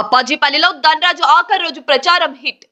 అప్పాజీపల్లిలో ధనరాజు ఆఖరి రోజు ప్రచారం హిట్.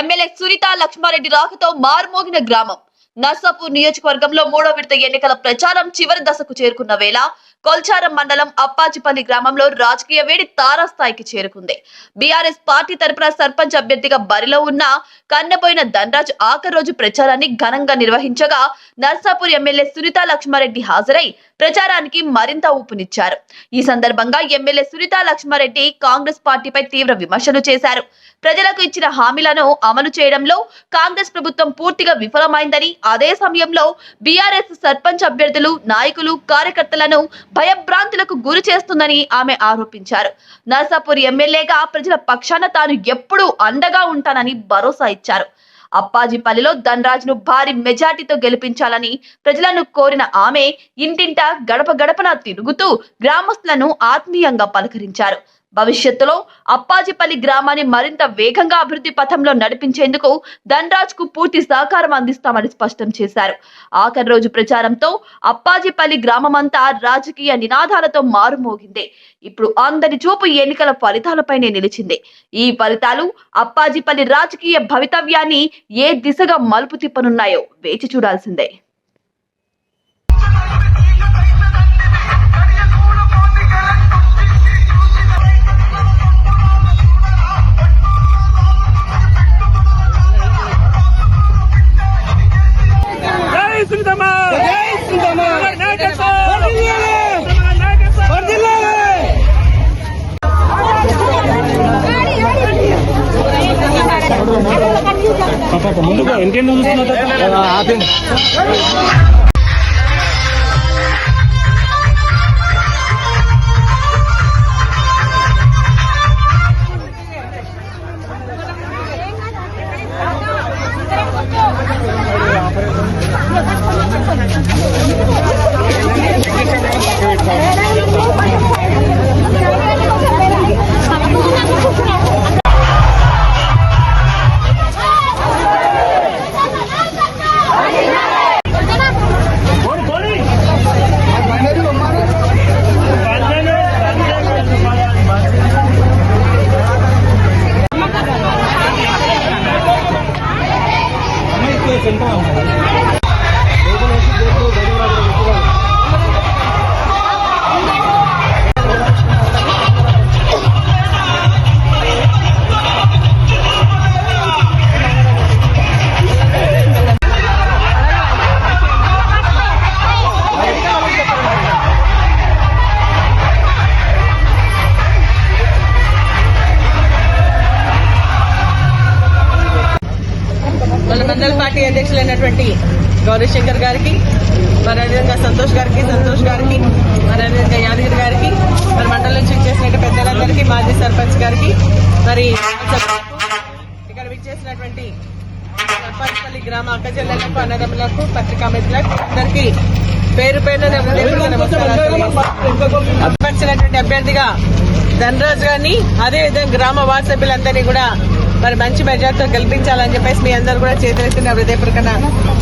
ఎమ్మెల్యే సునీత లక్ష్మారెడ్డి రాకతో మారుమోగిన గ్రామం. నర్సాపూర్ నియోజకవర్గంలో మూడో విడత ఎన్నికల ప్రచారం చివరి దశకు చేరుకున్న వేళ కొల్చారం మండలం అప్పాజిపల్లి గ్రామంలో రాజకీయ వేడి తారాస్థాయికి చేరుకుంది. బీఆర్ఎస్ పార్టీ తరపున సర్పంచ్ అభ్యర్థిగా బరిలో ఉన్న కన్నెపోయిన ధనరాజ్ ఆఖరి రోజు ప్రచారాన్ని ఘనంగా నిర్వహించగా నర్సాపూర్ ఎమ్మెల్యే సునీత లక్ష్మారెడ్డి హాజరై ప్రచారానికి మరింత ఊపునిచ్చారు. ఈ సందర్భంగా ఎమ్మెల్యే సునీత లక్ష్మారెడ్డి కాంగ్రెస్ పార్టీపై తీవ్ర విమర్శలు చేశారు. ప్రజలకు ఇచ్చిన హామీలను అమలు చేయడంలో కాంగ్రెస్ ప్రభుత్వం పూర్తిగా విఫలమైందని అదే సమయంలో బీఆర్ఎస్ సర్పంచ్ అభ్యర్థులు నాయకులు కార్యకర్తలను భయభ్రాంతులకు గురి చేస్తుందని ఆమె ఆరోపించారు. నర్సాపూర్ ఎమ్మెల్యేగా ప్రజల పక్షాన తాను ఎప్పుడూ అండగా ఉంటానని భరోసా ఇచ్చారు. అప్పాజీపల్లిలో ధనరాజ్ను భారీ మెజార్టీతో గెలిపించాలని ప్రజలను కోరిన ఆమె ఇంటింట గడప గడపన తిరుగుతూ గ్రామస్తులను ఆత్మీయంగా పలకరించారు. భవిష్యత్తులో అప్పాజిపల్లి గ్రామాన్ని మరింత వేగంగా అభివృద్ధి పథంలో నడిపించేందుకు ధనరాజ్కు పూర్తి సహకారం అందిస్తామని స్పష్టం చేశారు. ఆఖరి రోజు ప్రచారంతో అప్పాజిపల్లి గ్రామమంతా రాజకీయ నినాదాలతో మారుమోగింది. ఇప్పుడు అందరి చూపు ఎన్నికల ఫలితాలపైనే నిలిచింది. ఈ ఫలితాలు అప్పాజిపల్లి రాజకీయ భవితవ్యాన్ని ఏ దిశగా మలుపు తిప్పనున్నాయో వేచి చూడాల్సిందే. Oh, అధ్యక్షులైనటువంటి గౌరీశంకర్ గారికి మరి అదేవిధంగా సంతోష్ గారికి సంతోష్ గారికి మరి అదేవిధంగా యాదగిరి గారికి మరి మండలం నుంచి చేసిన పెద్దలందరికీ మాజీ సర్పంచ్ గారికి మరి ఇక్కడ విచ్చేసినటువంటి సర్పంచ్పల్లి గ్రామ అక్క అన్నదమ్ములకు పత్రికా మిత్రులకు అందరికీ పేరు పేరు నా అభ్యర్థిగా ధనరాజ్ గారిని అదేవిధంగా గ్రామ వార్డు సభ్యులందరినీ కూడా మరి మంచి మెజార్టీతో గెలిపించాలని చెప్పేసి మీ అందరూ కూడా చేతులెత్తి నా హృదయపూర్వకంగా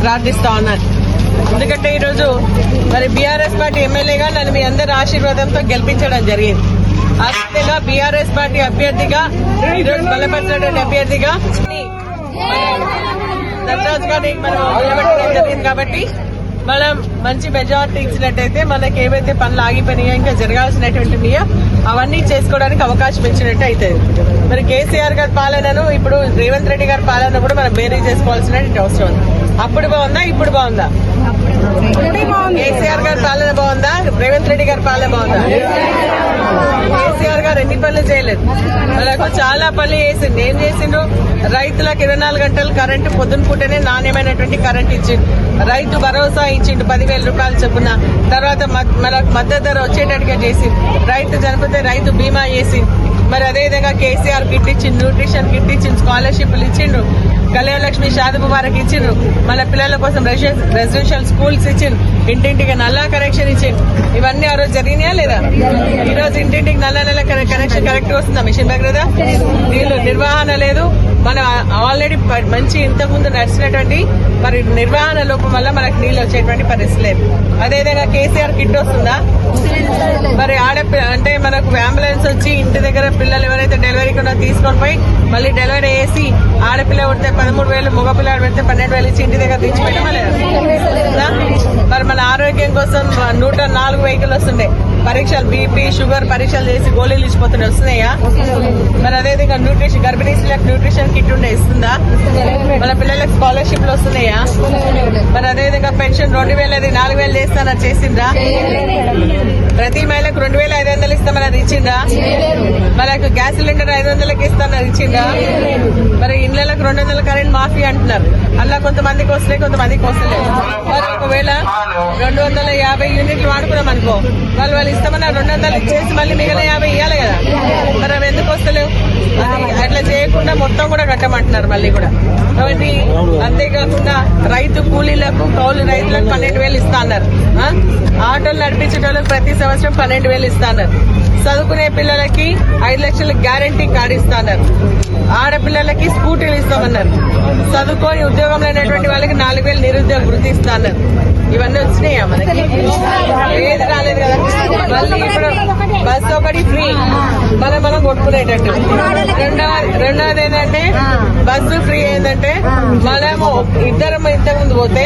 ప్రార్థిస్తా ఉన్నాను. ఎందుకంటే ఈరోజు మరి బీఆర్ఎస్ పార్టీ ఎమ్మెల్యేగా నన్ను మీ అందరి ఆశీర్వాదంతో గెలిపించడం జరిగింది. అదేవిధంగా బీఆర్ఎస్ పార్టీ అభ్యర్థిగా ఈరోజు బలపరిచినటువంటి అభ్యర్థిగా ధనరాజ్ గారిని మనం నిలబెట్టడం జరిగింది కాబట్టి మనం మంచి మెజారిటీ ఇచ్చినట్టయితే మనకి ఏవైతే పనులు ఆగిపోయినాయో ఇంకా జరగాల్సినటువంటి ఉన్నాయో అవన్నీ చేసుకోవడానికి అవకాశం ఇచ్చినట్టు అవుతుంది మరి కేసీఆర్ గారి పాలనను ఇప్పుడు రేవంత్ రెడ్డి గారి పాలన కూడా మనం బేరీ చేసుకోవాల్సినటువంటి అవసరం ఉంది. అప్పుడు బాగుందా ఇప్పుడు బాగుందా? కేసీఆర్ గారి పాలన బాగుందా? రేవంత్ రెడ్డి గారి పాలన బాగుందా? కేసీఆర్ గారు ఎన్ని పనులు చేయలేదు. వాళ్ళకు చాలా పనులు చేసిండు. ఏం చేసిండు రైతులకు ఇరవై నాలుగు గంటలు కరెంటు పొద్దున పూటనే నాణ్యమైనటువంటి కరెంట్ ఇచ్చిండు. రైతు భరోసా ఇచ్చిండు పదివేల రూపాయలు చొప్పున. తర్వాత మనకు మద్దతు ధర వచ్చేటట్టుగా చేసింది రైతు చనిపోతే రైతు బీమా చేసింది మరి అదేవిధంగా కేసీఆర్ కిట్ ఇచ్చిండు న్యూట్రిషన్ కిట్ ఇచ్చిండు స్కాలర్షిప్లు ఇచ్చిండు. కళ్యాణలక్ష్మి షాది ముబారక్ ఇచ్చిండ్రు. మన పిల్లల కోసం రెసిడెన్షియల్ స్కూల్స్ ఇచ్చిండ్రు. ఇంటింటికి నల్లా కనెక్షన్ ఇచ్చిండ్రు. ఇవన్నీ ఆ రోజు జరిగినాయా లేదా? ఈ రోజు ఇంటింటికి నల్ల నెల కనెక్షన్ కరెక్ట్ వస్తుందా మిషన్ దగ్గర కదా నీళ్ళు నిర్వహణ లేదు. మనం ఆల్రెడీ మంచి ఇంతకుముందు నడిచినటువంటి మరి నిర్వహణ లోపం వల్ల మనకు నీళ్ళు వచ్చేటువంటి పరిస్థితి లేదు. అదేవిధంగా కేసీఆర్ కిట్ వస్తుందా? మరి ఆడపిల్ల అంటే మనకు అంబులెన్స్ వచ్చి ఇంటి దగ్గర పిల్లలు ఎవరైతే డెలివరీ కూడా తీసుకొని పోయి మళ్ళీ డెలివరీ వేసి ఆడపిల్ల ఉంటే పదమూడు వేలు మగ పెడితే పన్నెండు వేలు ఇచ్చి ఇంటి దగ్గర తెచ్చి పెట్టమలేదా మరి మన ఆరోగ్యం కోసం నూట నాలుగు వెహికల్ వస్తుండే. పరీక్షలు బీపీ షుగర్ పరీక్షలు చేసి గోళీలు ఇచ్చిపోతుండే. వస్తున్నాయా? మరి అదేవిధంగా న్యూట్రిషన్ గర్భిణీ స్త్రీలకు న్యూట్రిషన్ కిట్ ఉండే. ఇస్తుందా? మన పిల్లలకు స్కాలర్షిప్లు వస్తున్నాయా? మరి అదేవిధంగా పెన్షన్ రెండు వేలది నాలుగు వేలు చేస్తానని చేసిండ్రా? ప్రతి మహిళకు రెండు వేల ఐదు వందలు ఇస్తామని అది ఇచ్చిందా? మనకు గ్యాస్ సిలిండర్ ఐదు వందలకి ఇస్తామని ఇచ్చిందా? మరి ఇళ్ళకు రెండు వందల కరెంట్ మాఫీ అంటున్నారు. అలా కొంతమందికి వస్తున్నాయి కొంతమందికి వస్తలేదు మరి ఒకవేళ రెండు వందల యాభై యూనిట్లు వాడుకున్నాం అనుకో వాళ్ళు వాళ్ళు ఇస్తామన్న రెండు వందలు ఇచ్చేసి మళ్ళీ మిగిలిన యాభై మొత్తం కూడా కట్టమంటున్నారు మళ్ళీ కూడా. కాబట్టి అంతేకాకుండా రైతు కూలీలకు కౌలు రైతులకు పన్నెండు వేలు ఇస్తా అన్నారు. ఆటోలు నడిపించే వాళ్ళకి ప్రతి సంవత్సరం పన్నెండు వేలు ఇస్తా అన్నారు. చదువుకునే పిల్లలకి ఐదు లక్షల గ్యారంటీ కార్డు ఇస్తా అన్నారు ఆడపిల్లలకి స్కూటీలు ఇస్తామన్నారు. చదువుకొని ఉద్యోగం లేనటువంటి వాళ్ళకి నాలుగు వేలు నిరుద్యోగ వృద్ధి ఇస్తా అన్నారు ఇవన్నీ వచ్చినాయా మనకి? ఏది రాలేదు కదా? మళ్ళీ ఇప్పుడు బస్సు ఒకటి ఫ్రీ. మనం మనం కొట్టుకునేటట్టు. రెండవ రెండవది ఏంటంటే బస్సు ఫ్రీ ఏంటంటే మనము ఇద్దరం ఇంతకుముందు పోతే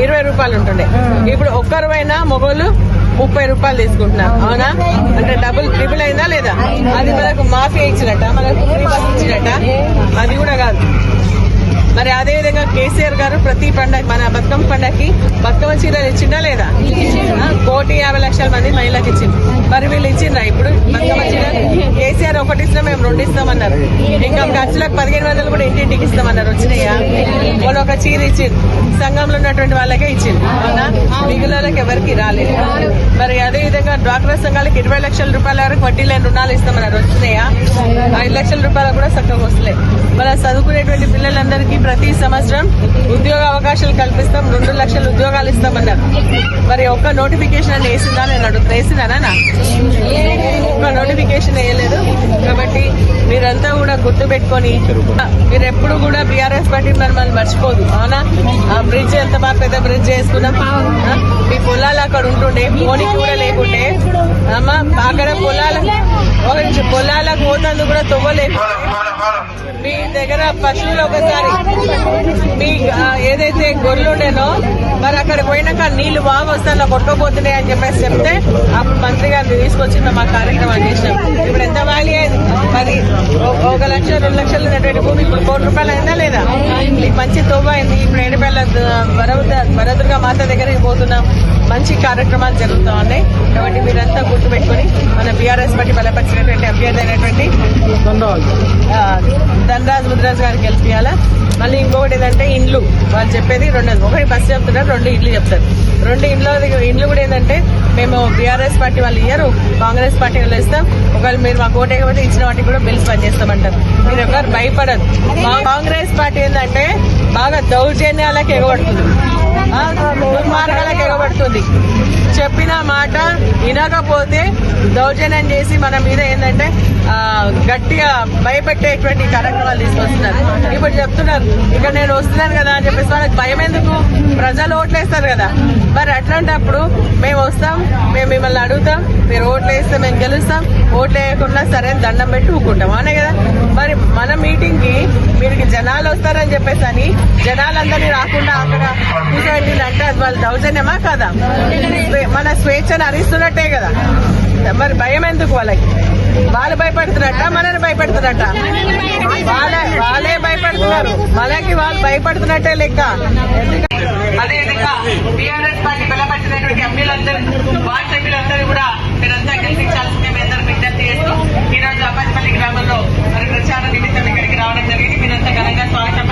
ఇరవై రూపాయలు ఉంటుండే. ఇప్పుడు ఒక్కరువైనా మొగోళ్ళు ముప్పై రూపాయలు తీసుకుంటున్నారు అవునా? అంటే డబుల్ ట్రిపుల్ అయిందా లేదా? అది మనకు మాఫీ ఇచ్చినట్ట మనకు ఫ్రీ బస్ ఇచ్చినట్ట. అది కూడా కాదు. మరి అదే విధంగా కేసీఆర్ గారు ప్రతి పండగ మన బతుకమ్మ పండగకి బతుకమ్మ చీరలు ఇచ్చిందా లేదా? కోటి యాభై లక్షల మంది మహిళలకు ఇచ్చింది మరి వీళ్ళు ఇచ్చిండ్రా ఇప్పుడు? కేసీఆర్ ఒకటి ఇస్తాం మేము రెండు ఇస్తామన్నారు. ఇంకా ఖర్చులకు పదిహేను వందలు కూడా ఇంటింటికి ఇస్తామన్నారు వచ్చినాయా? వాళ్ళు ఒక చీర ఇచ్చింది సంఘంలో ఉన్నటువంటి వాళ్ళకే ఇచ్చింది అవునా? మిగిలిన ఎవరికి రాలేదు. మరి అదే విధంగా డ్వాక్రా సంఘాలకు ఇరవై లక్షల రూపాయల వరకు వడ్డీ లేని రుణాలు ఇస్తామన్నారు వస్తున్నాయా? ఐదు లక్షల రూపాయలు కూడా చక్కగా వస్తున్నాయి మన చదువుకునేటువంటి పిల్లలందరికీ ప్రతి సంవత్సరం ఉద్యోగ అవకాశాలు కల్పిస్తాం రెండు లక్షల ఉద్యోగాలు ఇస్తామన్నారు. మరి ఒక్క నోటిఫికేషన్ అని వేసిందా? నేను అడుగుతా వేసిందానా ఒక్క నోటిఫికేషన్ వేయలేదు. కాబట్టి మీరంతా కూడా గుర్తు పెట్టుకొని మీరు ఎప్పుడు కూడా బీఆర్ఎస్ పార్టీ మనం మర్చిపోదు. అవునా? బ్రిడ్జ్ ఎంత బాగా పెద్ద బ్రిడ్జ్ చేసుకున్నాం. ఆ? మీ పొలాలు అక్కడ ఉంటుండే. పోనీకి కూడా లేకుండే. అమ్మా అక్కడ పొలాల పొలాలకు పోతందుకు కూడా తవ్వలేదు మీ దగ్గర పశువులు ఒకసారి మీ ఆ, ఏదైతే గొర్రెలు ఉండేనో మరి అక్కడ పోయినాక నీళ్ళు బాగా వస్తాను కొట్టుకోపోతున్నాయి అని చెప్పేసి చెప్తే అప్పుడు మంత్రి గారిని తీసుకొచ్చి మా కార్యక్రమం చేసినాం. ఇప్పుడు ఎంత వాల్యూ అయింది? మరి ఒక- లక్ష రెండు లక్షలు ఉన్నటువంటి భూమి. ఇప్పుడు కోటి రూపాయలు అయిందా లేదా? మంచి తోవ అయింది. ఇప్పుడు ఏడుపేళ్ళ వరద వరదుర్గా మాత దగ్గరికి పోతున్నాం. మంచి కార్యక్రమాలు జరుగుతూ ఉన్నాయి. కాబట్టి మీరంతా గుర్తుపెట్టుకుని మన బీఆర్ఎస్ పార్టీ బలపరిచినటువంటి అభ్యర్థి అయినటువంటి ధనరాజ్ ముద్రాజ్ గారికి గెలిపియాలా. మళ్ళీ ఇంకొకటి ఏంటంటే ఇండ్లు. వాళ్ళు చెప్పేది రెండు ఒకటి బస్సు చెప్తున్నారు రెండు ఇండ్లు చెప్తారు. రెండు ఇండ్ల ఇండ్లు కూడా ఏంటంటే మేము బీఆర్ఎస్ పార్టీ వాళ్ళు ఇయ్యరు కాంగ్రెస్ పార్టీ వాళ్ళు ఇస్తాం. ఒకవేళ మీరు మా కోట ఎగబోతే ఇచ్చిన వాటికి కూడా బిల్స్ పనిచేస్తామంటారు. మీరు ఒకరు భయపడదు మా కాంగ్రెస్ పార్టీ ఏంటంటే బాగా దౌర్జన్యాలకు ఎగబడుతుంది. దుర్మార్గాలకు ఎగబడుతుంది. చెప్పిన మాట వినకపోతే దౌర్జన్యం చేసి మన మీద ఏంటంటే గట్టిగా భయపెట్టేటువంటి కార్యక్రమాలు తీసుకొస్తున్నారు. ఇప్పుడు చెప్తున్నారు ఇక్కడ నేను వస్తున్నాను కదా అని చెప్పేసి వాళ్ళకి భయం ఎందుకు? ప్రజలు ఓట్లేస్తారు కదా. మరి అట్లాంటప్పుడు మేము వస్తాం మేము మిమ్మల్ని అడుగుతాం మీరు ఓట్లు వేస్తే మేము గెలుస్తాం ఓట్లు వేయకుండా సరే దండం పెట్టి ఊకుంటాం అనే కదా? మరి మన మీటింగ్కి మీరు జనాలు వస్తారని చెప్పేసి అని జనాలందరినీ రాకుండా అక్కడ కూర్చోబెట్టిందంటే అది వాళ్ళ దౌర్జన్యమా కదా? మన స్వేచ్ఛను అరిస్తున్నట్టే కదా. మరి భయం ఎందుకు వాళ్ళకి? వాళ్ళు భయపడుతున్నట్ట మనని భయపడుతున్నట్ట. వాళ్ళే వాళ్ళే భయపడుతున్నారు. మనకి వాళ్ళు భయపడుతున్నట్టే లెక్క. అదేవిధంగా టీఆర్ఎస్ పార్టీ బలపరిచినటువంటి ఎంపీలందరూ వార్డు సభ్యులందరూ కూడా మీరంతా గెలిపించాల్సిందే మీ అందరూ విజ్ఞప్తి చేస్తూ ఈ రోజు అబ్బాయిపల్లి గ్రామంలో మరి ప్రచార నిమిత్తం ఇక్కడికి రావడం జరిగింది. మీరంతా ఘనంగా స్వాగతం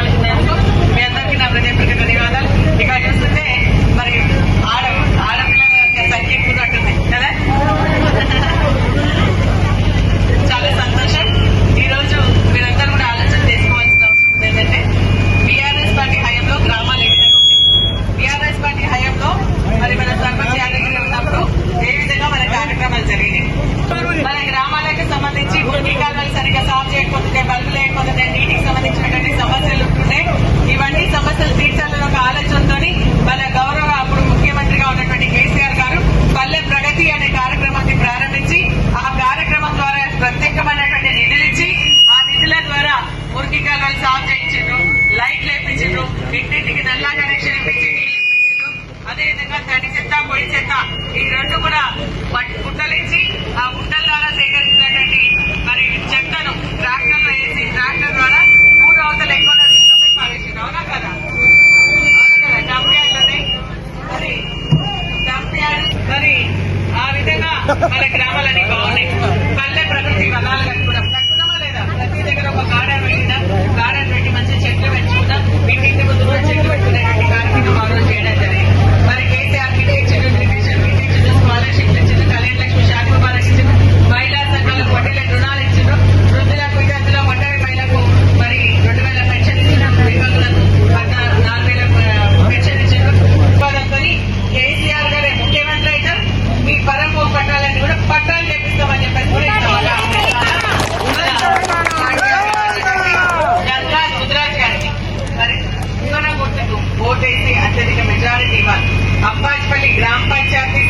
अंबाजपल्ली ग्राम पंचायत